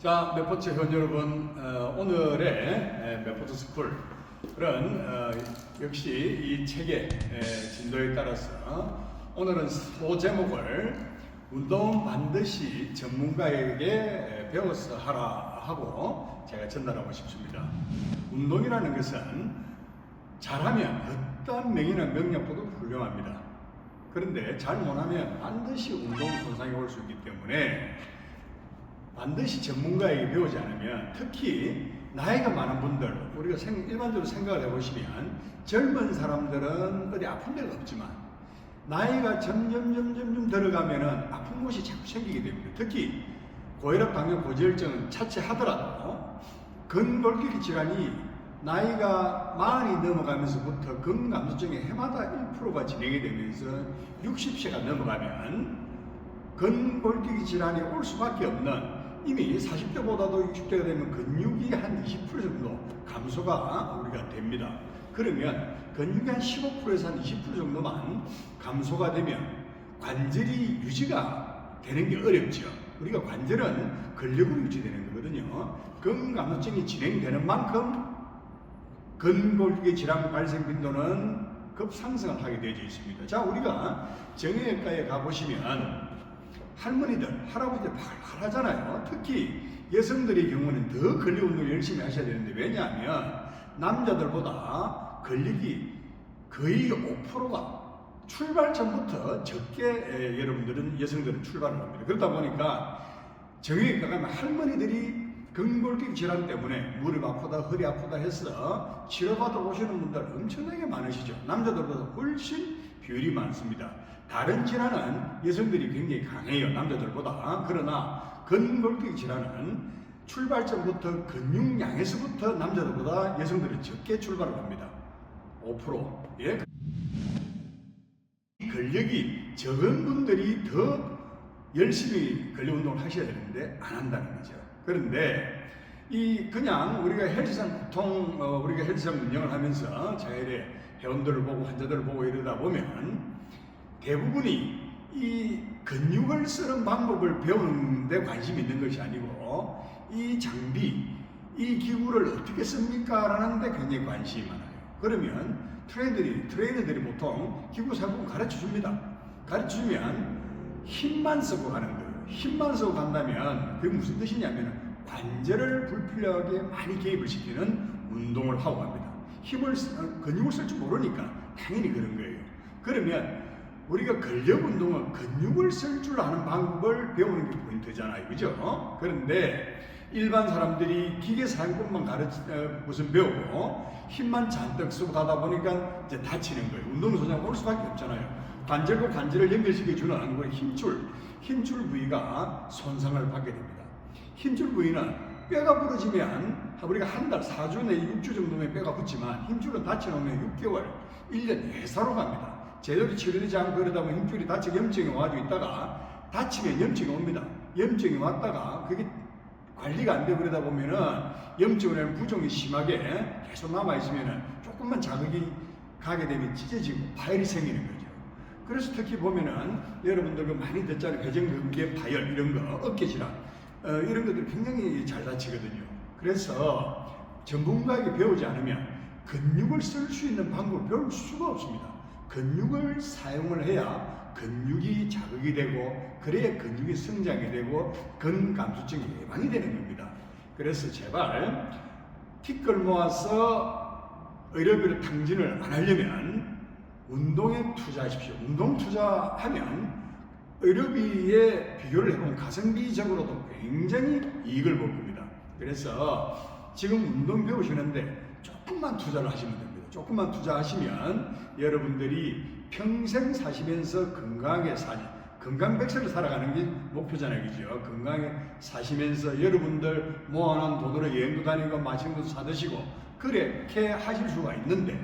자, 메포츠 회원 여러분, 어, 오늘의 에, 메포츠 스쿨 그런 어, 역시 이 책의 에, 진도에 따라서 오늘은 소 제목을 운동 반드시 전문가에게 에, 배워서 하라 하고 제가 전달하고 싶습니다. 운동이라는 것은 잘하면 어떠한 명이나 명령보다 훌륭합니다. 그런데 잘 못하면 반드시 운동 손상이 올 수 있기 때문에 반드시 전문가에게 배우지 않으면 특히 나이가 많은 분들 우리가 생- 일반적으로 생각을 해보시면 젊은 사람들은 어디 아픈 데가 없지만 나이가 점점 점점 점 들어가면은 아픈 곳이 자꾸 생기게 됩니다. 특히 고혈압, 당뇨, 고지혈증은 차치하더라도 근골격계 질환이 나이가 많이 넘어가면서부터 근감소증의 해마다 1%가 진행이 되면서 60세가 넘어가면 근골격계 질환이 올 수밖에 없는 이미 40대보다도 60대가 되면 근육이 한 20% 정도 감소가 우리가 됩니다. 그러면 근육이 한 15%에서 한 20% 정도만 감소가 되면 관절이 유지가 되는 게 어렵죠. 우리가 관절은 근력으로 유지되는 거거든요. 근감소증이 진행되는 만큼 근골격계 질환 발생 빈도는 급상승을 하게 되어 있습니다. 자, 우리가 정형외과에 가보시면 할머니들, 할아버지들 발하잖아요. 특히 여성들의 경우는 더 근력 운동을 열심히 하셔야 되는데 왜냐하면 남자들보다 근력이 거의 5%가 출발 전부터 적게 에, 여러분들은 여성들은 출발을 합니다. 그러다 보니까 정형외과 가면 할머니들이 근골격 질환 때문에 무릎 아프다, 허리 아프다 해서 치료받아 오시는 분들 엄청나게 많으시죠. 남자들보다 훨씬 비율이 많습니다. 다른 질환은 여성들이 굉장히 강해요. 남자들보다. 그러나 근골격 질환은 출발점부터 근육량에서부터 남자들보다 여성들이 적게 출발을 합니다. 5%. 예. 근력이 적은 분들이 더 열심히 근력 운동을 하셔야 되는데 안 한다는 거죠. 그런데 이 그냥 우리가 헬스장 보통 어, 우리가 헬스장 운영을 하면서 자율의 회원들을 보고 환자들을 보고 이러다 보면 대부분이 이 근육을 쓰는 방법을 배우는 데 관심이 있는 것이 아니고 이 장비, 이 기구를 어떻게 씁니까? 라는 데 굉장히 관심이 많아요. 그러면 트레이너들이, 트레이너들이 보통 기구 사용 가르쳐 줍니다. 가르쳐 주면 힘만 쓰고 가는 거예요. 힘만 쓰고 간다면 그게 무슨 뜻이냐면 관절을 불필요하게 많이 개입을 시키는 운동을 하고 갑니다. 힘을, 쓰- 어, 근육을 쓸 줄 모르니까 당연히 그런 거예요. 그러면 우리가 근력 운동은 근육을 쓸 줄 아는 방법을 배우는 게 포인트잖아요. 그죠? 그런데 일반 사람들이 기계 사용법만 가르치, 어, 무슨 배우고 힘만 잔뜩 쓰고 가다 보니까 이제 다치는 거예요. 운동선장 올 수밖에 없잖아요. 관절과 관절을 연결시켜주는 우리 힘줄, 힘줄 부위가 손상을 받게 됩니다. 힘줄 부위는 뼈가 부러지면 우리가 한 달, 4주 내 6주 정도면 뼈가 붙지만 힘줄은 다쳐놓으면 6개월, 1년 예사로 갑니다. 제대로 치료되지 않고 그러다 보면 힘줄이 다쳐 염증이 와가지고 있다가 다치면 염증이 옵니다. 염증이 왔다가 그게 관리가 안 되고 그러다 보면은 염증을 부종이 심하게 계속 남아있으면은 조금만 자극이 가게 되면 찢어지고 파열이 생기는 거죠. 그래서 특히 보면은 여러분들도 많이 듣잖아요. 회전근개 파열 이런 거, 어깨 질환 어, 이런 것들 굉장히 잘 다치거든요. 그래서 전문가에게 배우지 않으면 근육을 쓸 수 있는 방법을 배울 수가 없습니다. 근육을 사용을 해야 근육이 자극이 되고 그래야 근육이 성장이 되고 근감소증이 예방이 되는 겁니다. 그래서 제발 티끌 모아서 의료비를 탕진을 안 하려면 운동에 투자하십시오. 운동 투자하면 의료비에 비교를 해보면 가성비적으로도 굉장히 이익을 볼 겁니다. 그래서 지금 운동 배우시는데 조금만 투자를 하시면 됩니다. 조금만 투자하시면 여러분들이 평생 사시면서 건강하게 사니 건강 백세를 살아가는 게 목표잖아요, 그죠? 건강하게 사시면서 여러분들 모아놓은 돈으로 여행도 다니고 맛있는 것도 사드시고 그렇게 하실 수가 있는데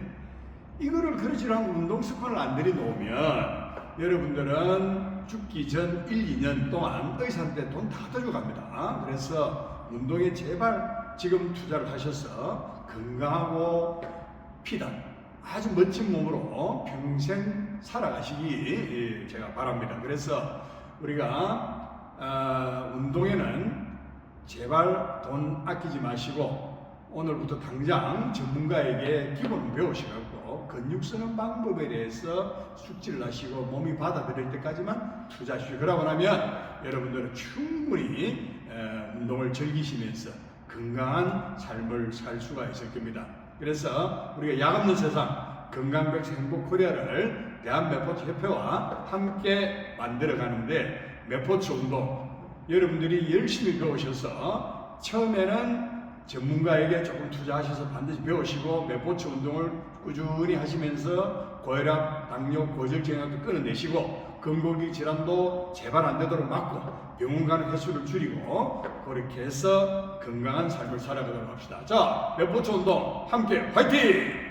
이거를 그러지 않고 운동 습관을 안 들여놓으면 여러분들은 죽기 전 1, 2년 동안 의사한테 돈다 들어갑니다. 그래서 운동에 제발 지금 투자를 하셔서 건강하고 피단 아주 멋진 몸으로 평생 살아가시기 제가 바랍니다. 그래서 우리가 어, 운동에는 제발 돈 아끼지 마시고 오늘부터 당장 전문가에게 기본 배우셔갖고 근육 쓰는 방법에 대해서 숙지를 하시고 몸이 받아들일 때까지만 투자하시오. 그러고 나면 여러분들은 충분히 에, 운동을 즐기시면서 건강한 삶을 살 수가 있을 겁니다. 그래서 우리가 약 없는 세상 건강백세 행복 코리아를 대한매포츠 협회와 함께 만들어 가는데 매포츠 운동 여러분들이 열심히 배우셔서 처음에는 전문가에게 조금 투자하셔서 반드시 배우시고 매포츠 운동을 꾸준히 하시면서 고혈압, 당뇨, 고지혈증도 끊어내시고 건강기 질환도 재발 안 되도록 막고 병원 가는 횟수를 줄이고 그렇게 해서 건강한 삶을 살아가도록 합시다. 자, 매포츠 운동 함께 화이팅!